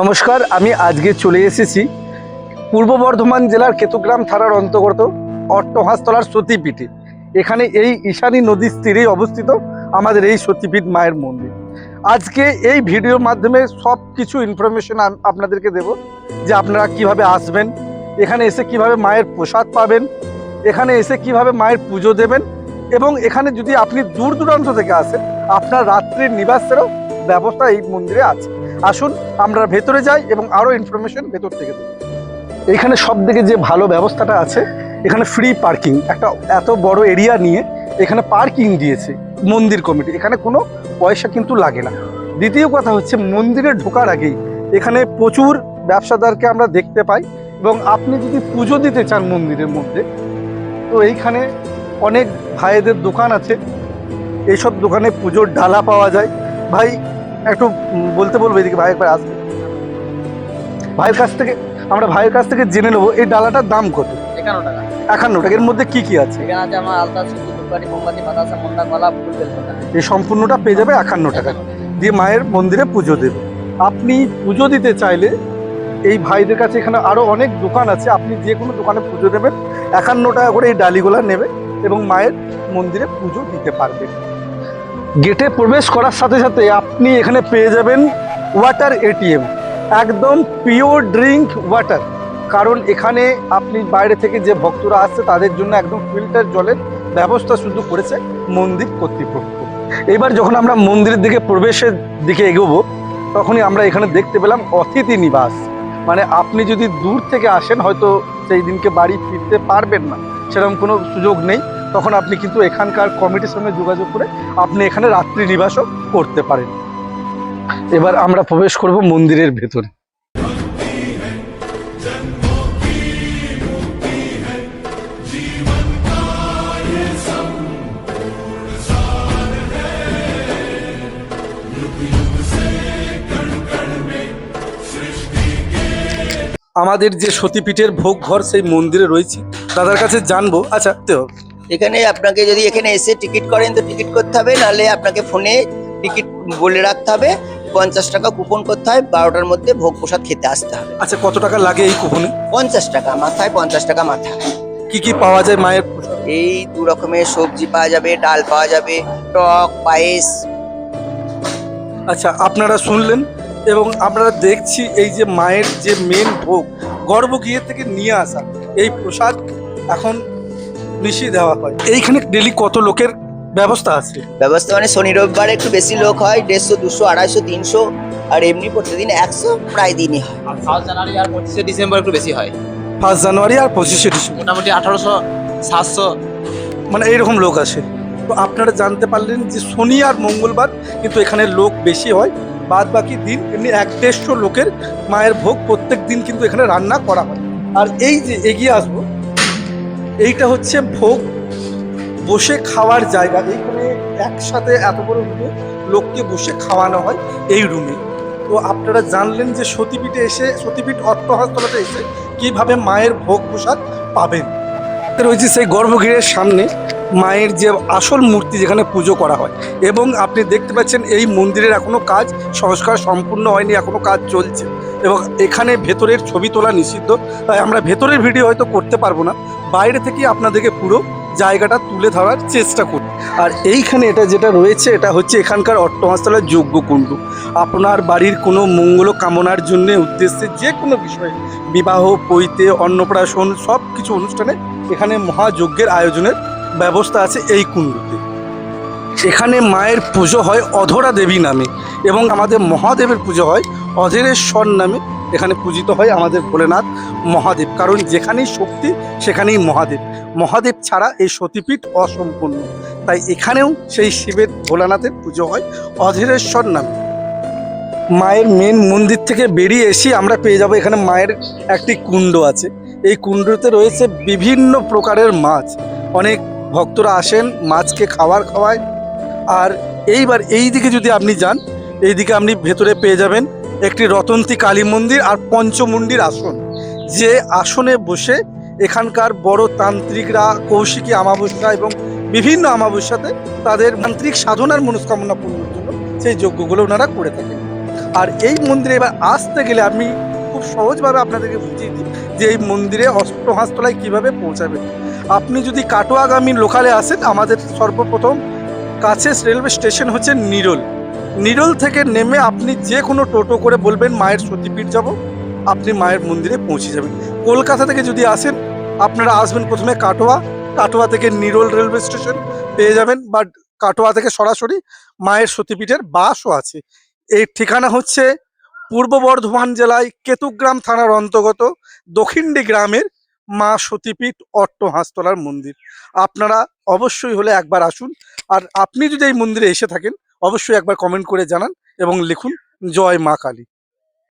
নমস্কার, আমি আজকে চলে এসেছি পূর্ব বর্ধমান জেলার কেতুগ্রাম থানার অন্তর্গত অট্টহাসতলার সতীপীঠে। এখানে এই ঈশানী নদীর তীরেই অবস্থিত আমাদের এই সতীপীঠ মায়ের মন্দির। আজকে এই ভিডিওর মাধ্যমে সব কিছু ইনফরমেশন আপনাদেরকে দেব যে আপনারা কীভাবে আসবেন, এখানে এসে কীভাবে মায়ের প্রসাদ পাবেন, এখানে এসে কীভাবে মায়ের পুজো দেবেন এবং এখানে যদি আপনি দূর দূরান্ত থেকে আসেন, আপনার রাত্রির নিবাসেরও ব্যবস্থা এই মন্দিরে আছে। আসুন, আমরা ভেতরে যাই এবং আরও ইনফরমেশন ভেতর থেকে দেবো এখানে সব থেকে যে ভালো ব্যবস্থাটা আছে, এখানে ফ্রি পার্কিং একটা এত বড় এরিয়া নিয়ে এখানে পার্কিং দিয়েছে মন্দির কমিটি এখানে কোনো পয়সা কিন্তু লাগে না। দ্বিতীয় কথা হচ্ছে, মন্দিরে ঢোকার আগেই এখানে প্রচুর ব্যবসাদারকে আমরা দেখতে পাই এবং আপনি যদি পুজো দিতে চান মন্দিরের মধ্যে, তো এইখানে অনেক ভাইদের দোকান আছে। এইসব দোকানে পুজোর ডালা পাওয়া যায়। ভাই একটু বলতে বলব এদিকে ভাই একবার আসবে। ভাইয়ের কাছ থেকে আমরা ভাইয়ের কাছ থেকে জেনে নেব এই ডালাটার দাম কত? একান্ন টাকা। একান্ন টাকা এর মধ্যে কি কি আছে? এখানে আছে আমার আলতা সুতি ধূপকাঠি মোমবাতি বাতাসা মন্দা কলা ফুল বেলপাতা এই সম্পূর্ণটা পেয়ে যাবে একান্ন টাকা। দিয়ে মায়ের মন্দিরে পুজো দেবে। আপনি পুজো দিতে চাইলে এই ভাইদের কাছে এখানে আরও অনেক দোকান আছে। আপনি যে কোনো দোকানে পুজো দেবেন। একান্ন টাকা করে এই ডালিগুলা নেবে এবং মায়ের মন্দিরে পুজো দিতে পারবেন। গেটে প্রবেশ করার সাথে সাথে আপনি এখানে পেয়ে যাবেন ওয়াটার এটিএম একদম পিওর ড্রিঙ্ক ওয়াটার কারণ এখানে আপনি বাইরে থেকে যে ভক্তরা আসছে, তাদের জন্য একদম ফিল্টার জলের ব্যবস্থা শুধু করেছে মন্দির কর্তৃপক্ষ। এবার যখন আমরা মন্দিরের দিকে প্রবেশের দিকে এগোবো, তখনই আমরা এখানে দেখতে পেলাম অতিথি নিবাস। মানে আপনি যদি দূর থেকে আসেন, হয়তো সেই দিনকে বাড়ি ফিরতে পারবেন না। সেরকম কোনো সুযোগ নেই। তখন আপনি কিন্তু এখানকার কমিটির সঙ্গে যোগাযোগ করে আপনি এখানে রাত্রি নিবাসও করতে পারেন। এবার আমরা প্রবেশ করব মন্দিরের ভেতরে। আমাদের যে সতীপীঠের ভোগ ঘর সেই মন্দিরে রয়েছে। দাদার কাছে জানব। আচ্ছা তো এখানে আপনাকে যদি এখানে এসে টিকিট করেন তো টিকিট করতে হবে। নাহলে আপনাকে ফোনে টিকিট বলে রাখতে হবে। পঞ্চাশ টাকা কুপন করতে হয়। বারোটার মধ্যে ভোগ প্রসাদ খেতে আসতে হবে। আচ্ছা কত টাকা লাগে এই কুপনে? পঞ্চাশ টাকা মাথায় পঞ্চাশ টাকা মাথা কি কি পাওয়া যায় মায়ের এই দু রকমের সবজি পাওয়া যাবে ডাল পাওয়া যাবে টক পায়েস। আচ্ছা আপনারা শুনলেন এবং আমরা দেখছি এই যে মায়ের যে মেন ভোগ গর্ভগৃহ থেকে নিয়ে আসা এই প্রসাদ এখন মিশিয়ে দেওয়া হয়। এইখানে ডেলি কত লোকের ব্যবস্থা আছে? ব্যবস্থা মানে শনি রবিবার একটু বেশি লোক হয় দেড়শো দুশো আড়াইশো তিনশো আর এমনি প্রতিদিন একশো প্রায় দিনই হয়। আর ফার্স্ট জানুয়ারি আর পঁচিশে ডিসেম্বর একটু বেশি হয়। ফার্স্ট জানুয়ারি আর পঁচিশে ডিসেম্বর। মোটামুটি আঠারোশো সাতশো। মানে এইরকম লোক আসে। তো আপনারা জানতে পারলেন যে শনি আর মঙ্গলবার কিন্তু এখানে লোক বেশি হয়। বাদ বাকি দিন এমনি এক দেড়শো লোকের মায়ের ভোগ প্রত্যেক দিন কিন্তু এখানে রান্না করা হয়। আর এই যে এগিয়ে আসব এইটা হচ্ছে ভোগ। বসে খাওয়ার জায়গা। এইখানে একসাথে এত বড় রুমে লোককে বসে খাওয়ানো হয় এই রুমে তো আপনারা জানলেন যে সতীপীঠে এসে, সতীপীঠ অর্থহস্তলাতে এসে কীভাবে মায়ের ভোগ প্রসাদ পাবেন। রয়েছে সেই গর্ভগৃহের সামনে। মায়ের যে আসল মূর্তি যেখানে পুজো করা হয়। এবং আপনি দেখতে পাচ্ছেন এই মন্দিরের এখনও কাজ সংস্কার সম্পূর্ণ হয়নি এখনও কাজ চলছে। এবং এখানে ভেতরের ছবি তোলা নিষিদ্ধ, তাই আমরা ভেতরের ভিডিও হয়তো করতে পারব না। বাইরে থেকে আপনাদেরকে পুরো জায়গাটা তুলে ধরার চেষ্টা করি আর এইখানে এটা যেটা রয়েছে, এটা হচ্ছে এখানকার অট্টহাসতলার যজ্ঞকুণ্ড। আপনার বাড়ির কোনো মঙ্গল কামনার জন্য উদ্দেশ্যে যে কোনো বিষয়ে বিবাহ, পৈতে, অন্নপ্রাশন সব কিছু অনুষ্ঠানে এখানে মহাযজ্ঞের আয়োজনের ব্যবস্থা আছে এই কুণ্ডতে। এখানে মায়ের পুজো হয় অধরা দেবী নামে এবং আমাদের মহাদেবের পুজো হয় অধেরেশ্বর নামে। এখানে পূজিত হয় আমাদের ভোলেনাথ মহাদেব, কারণ যেখানেই শক্তি, সেখানেই মহাদেব। মহাদেব ছাড়া এই সতীপীঠ অসম্পূর্ণ। তাই এখানেও সেই শিবের ভোলানাথের পুজো হয় অধেরেশ্বর নামে। মায়ের মেন মন্দির থেকে বেরিয়ে এসে আমরা পেয়ে যাব এখানে মায়ের একটি কুণ্ড আছে। এই কুণ্ডতে রয়েছে বিভিন্ন প্রকারের মাছ। অনেক ভক্তরা আসেন, মাছকে খাবার খাওয়ায়। আর এইবার এই দিকে যদি আপনি যান, এই দিকে আপনি ভেতরে পেয়ে যাবেন একটি রতন্তী কালী মন্দির আর পঞ্চমুণ্ডির আসন। যে আসনে বসে এখানকার বড় তান্ত্রিকরা, কৌশিকী অমাবস্যা এবং বিভিন্ন অমাবস্যাতে তাদের মান্ত্রিক সাধনার মনস্কামনা পূর্ণের জন্য সেই যজ্ঞগুলো ওনারা করে থাকেন। আর এই মন্দিরে এবার আসতে গেলে আমি খুব সহজভাবে আপনাদেরকে বুঝিয়ে দিই যে এই মন্দিরে অষ্টহাস্তলায় কীভাবে পৌঁছাবে। আপনি যদি কাটোয়াগামী লোকালে আসেন, আমাদের সর্বপ্রথম কাছে রেলওয়ে স্টেশন হচ্ছে নিরোল। নিরোল থেকে নেমে আপনি যে কোনো টোটো করে বলবেন, মায়ের সতীপীঠ যাব। আপনি মায়ের মন্দিরে পৌঁছে যাবেন। কলকাতা থেকে যদি আসেন, আপনারা আসবেন প্রথমে কাটোয়া। কাটোয়া থেকে নিরোল রেলওয়ে স্টেশন পেয়ে যাবেন, বা কাটোয়া থেকে সরাসরি মায়ের সতীপীঠের বাসও আছে। এই ঠিকানা হচ্ছে পূর্ব বর্ধমান জেলায় কেতুগ্রাম থানার অন্তর্গত দক্ষিণডি গ্রামের মা সতীপীঠ অট্ট হাঁসতলার মন্দির। আপনারা অবশ্যই হলে একবার আসুন। আর আপনি যদি এই মন্দিরে এসে থাকেন, অবশ্যই একবার কমেন্ট করে জানান এবং লিখুন, জয় মা কালী।